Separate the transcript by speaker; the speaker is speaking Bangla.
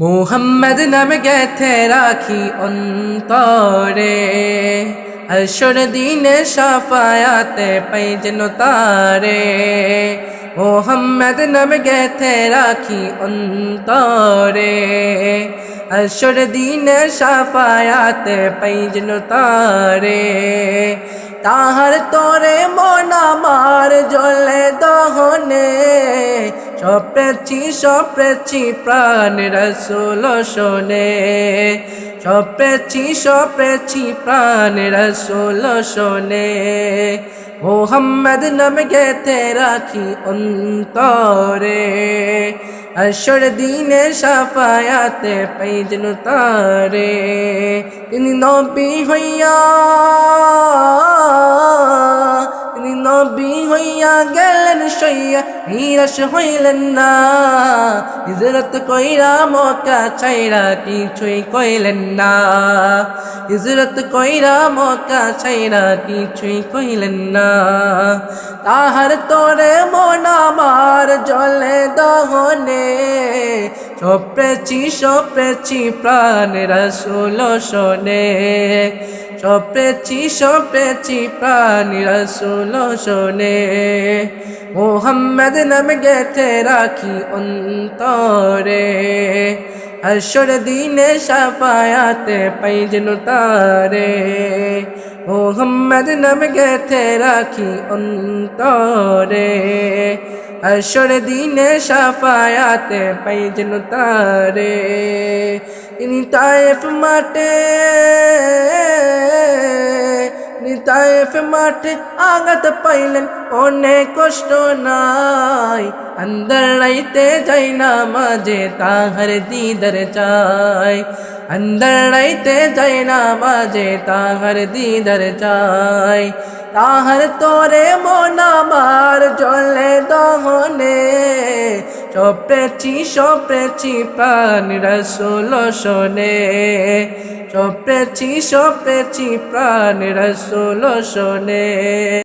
Speaker 1: মুহাম্মদ নাম গেথে রাখি অন্তরে হসর দিনে সাফায়াতে পাই যেন তারে। মোহাম্মদ নাম গেথে রাখি অন্তরে হসর দিনে সাফায়াতে পাই যেন তারে। তাহার তোরে মন আমার জলে দহনে সপেছি সপেছি প্রাণ রসুল শোনে। সপেছি সপেছি প্রাণ রসুল শোনে। মোহাম্মদ নাম গেতে রাখি অন্তরে। আসর দিনে সাফায়াতে পাইজন তারে। তিনি নবী হইয়া তিনি নবী হইয়া গেলেন সইয়া, নিরাশ হইলেন না। হিজরত কইরা মক্কা ছাইরা কিছুই কইলেন না। হিজরত কইরা মক্কা ছাইরা কিছুই কইলেন না। তাহার তোরে মন আমার জলে দহনে। সপ্রেছি সপ্রেছি প্রাণ রসুল শোনে। সপেছি সপেছি প্রাণী রসুল শোনে। মোহাম্মদ নাম গেতে রাখি অন্তরে। হসর দিনে সাফায়াতে পাইজন তারে। মোহাম্মদ নাম গেতে রাখি অন্তরে। হসর দিনে সাফায়াতে পাইজন তারে। তিনি তায়েফ মাঠে তায়েফ মাঠে আঘাত পাইলেন, অনেক কষ্ট নাই। আন্দর রাইতে যাই না মাঝে তাহার দিদার চাই। আন্দর রাইতে যাই না মাঝে তাহার দিদার চাই। তাহার তোরে মন আমার সপেছি সপেছি প্রাণ রসুল শোনে। চপেছি সপেছি প্রাণ রসুল শোনে।